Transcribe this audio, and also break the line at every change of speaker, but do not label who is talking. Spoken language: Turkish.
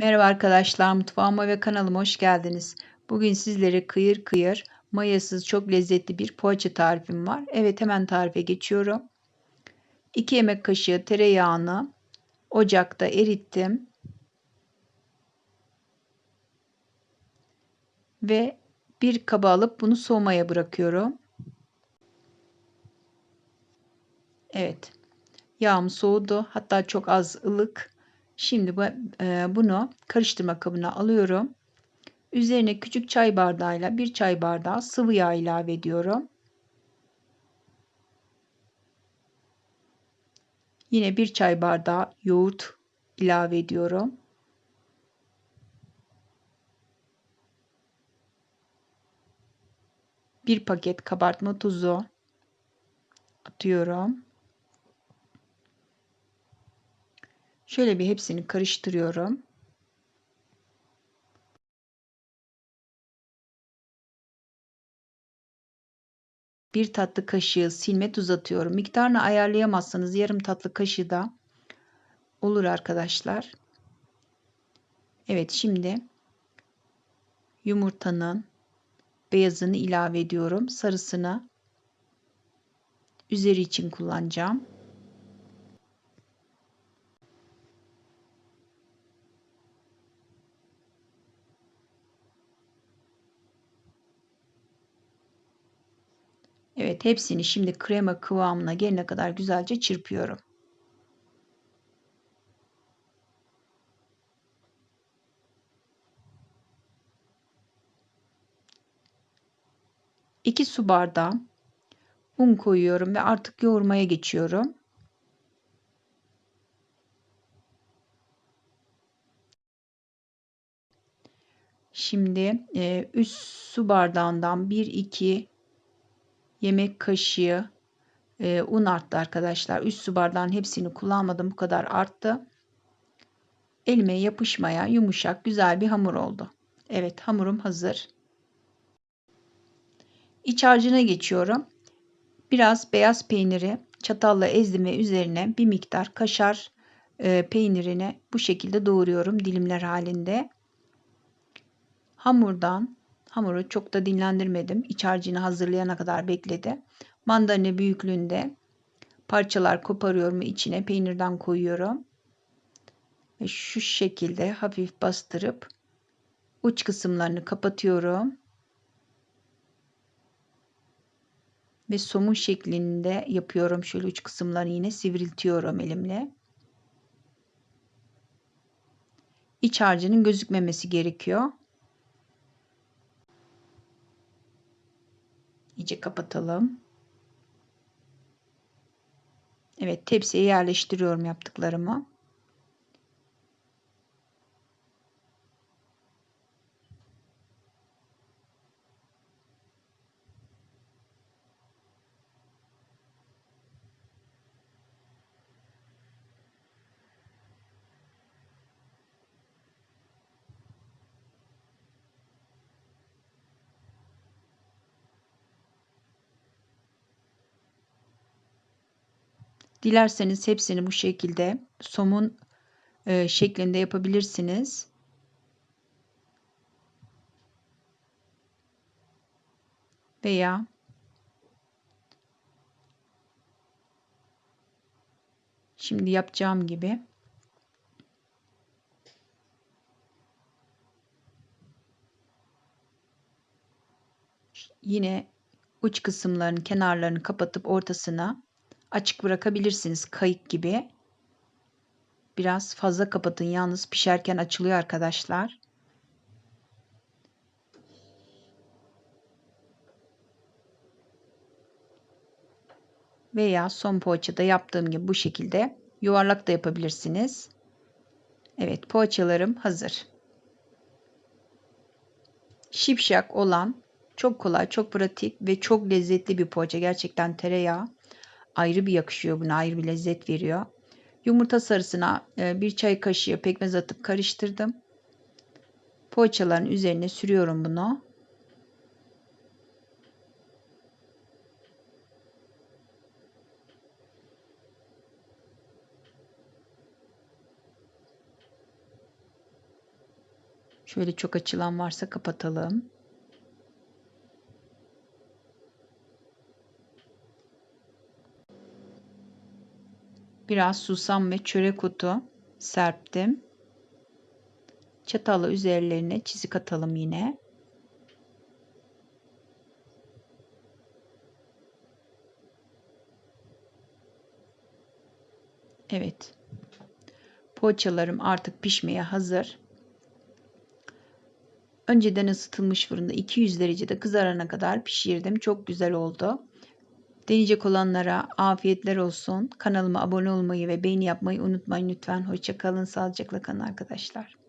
Merhaba arkadaşlar, mutfağıma ve kanalıma hoş geldiniz. Bugün sizlere kıyır kıyır, mayasız çok lezzetli bir poğaça tarifim var. Evet hemen tarife geçiyorum. 2 yemek kaşığı tereyağını ocakta erittim. Ve bir kaba alıp bunu soğumaya bırakıyorum. Evet. Yağım soğudu. Hatta çok az ılık. Şimdi bu, e, bunu karıştırma kabına alıyorum. Üzerine küçük çay bardağıyla bir çay bardağı sıvı yağ ilave ediyorum. Yine bir çay bardağı yoğurt ilave ediyorum. Bir paket kabartma tuzu atıyorum. Şöyle bir hepsini karıştırıyorum. Bir tatlı kaşığı silme tuz atıyorum. Miktarını ayarlayamazsanız yarım tatlı kaşığı da olur arkadaşlar. Evet şimdi yumurtanın beyazını ilave ediyorum. Sarısını üzeri için kullanacağım. Evet hepsini şimdi krema kıvamına gelene kadar güzelce çırpıyorum. İki su bardağı un koyuyorum ve artık yoğurmaya geçiyorum. Şimdi e, üst su bardağından 1-2 yemek kaşığı e, un arttı arkadaşlar. Üst su bardağın hepsini kullanmadım. Bu kadar arttı. Elime yapışmaya yumuşak güzel bir hamur oldu. Evet hamurum hazır. İç harcına geçiyorum. Biraz beyaz peyniri çatalla ezdim ve üzerine bir miktar kaşar e, peynirini bu şekilde doğruyorum dilimler halinde. Hamurdan Hamuru çok da dinlendirmedim. İç harcını hazırlayana kadar bekledi. Mandalina büyüklüğünde parçalar koparıyorum içine peynirden koyuyorum. Ve şu şekilde hafif bastırıp uç kısımlarını kapatıyorum. Ve somun şeklinde yapıyorum. Şöyle uç kısımlarını yine sivriltiyorum elimle. İç harcının gözükmemesi gerekiyor. İyice kapatalım. Evet tepsiye yerleştiriyorum yaptıklarımı. Dilerseniz hepsini bu şekilde somun e, şeklinde yapabilirsiniz. Veya şimdi yapacağım gibi yine uç kısımların kenarlarını kapatıp ortasına açık bırakabilirsiniz kayık gibi. Biraz fazla kapatın yalnız pişerken açılıyor arkadaşlar. Veya son poğaçada yaptığım gibi bu şekilde yuvarlak da yapabilirsiniz. Evet poğaçalarım hazır. Şipşak olan çok kolay, çok pratik ve çok lezzetli bir poğaça. Gerçekten tereyağı ayrı bir yakışıyor buna ayrı bir lezzet veriyor. Yumurta sarısına e, bir çay kaşığı pekmez atıp karıştırdım. Poğaçaların üzerine sürüyorum bunu. Şöyle çok açılan varsa kapatalım. Biraz susam ve çörek otu serptim. Çatalla üzerlerine çizik atalım yine. Evet. Poğaçalarım artık pişmeye hazır. Önceden ısıtılmış fırında 200 derecede kızarana kadar pişirdim. Çok güzel oldu. Deneyecek olanlara afiyetler olsun. Kanalıma abone olmayı ve beğeni yapmayı unutmayın lütfen. Hoşçakalın. Sağlıcakla kalın arkadaşlar.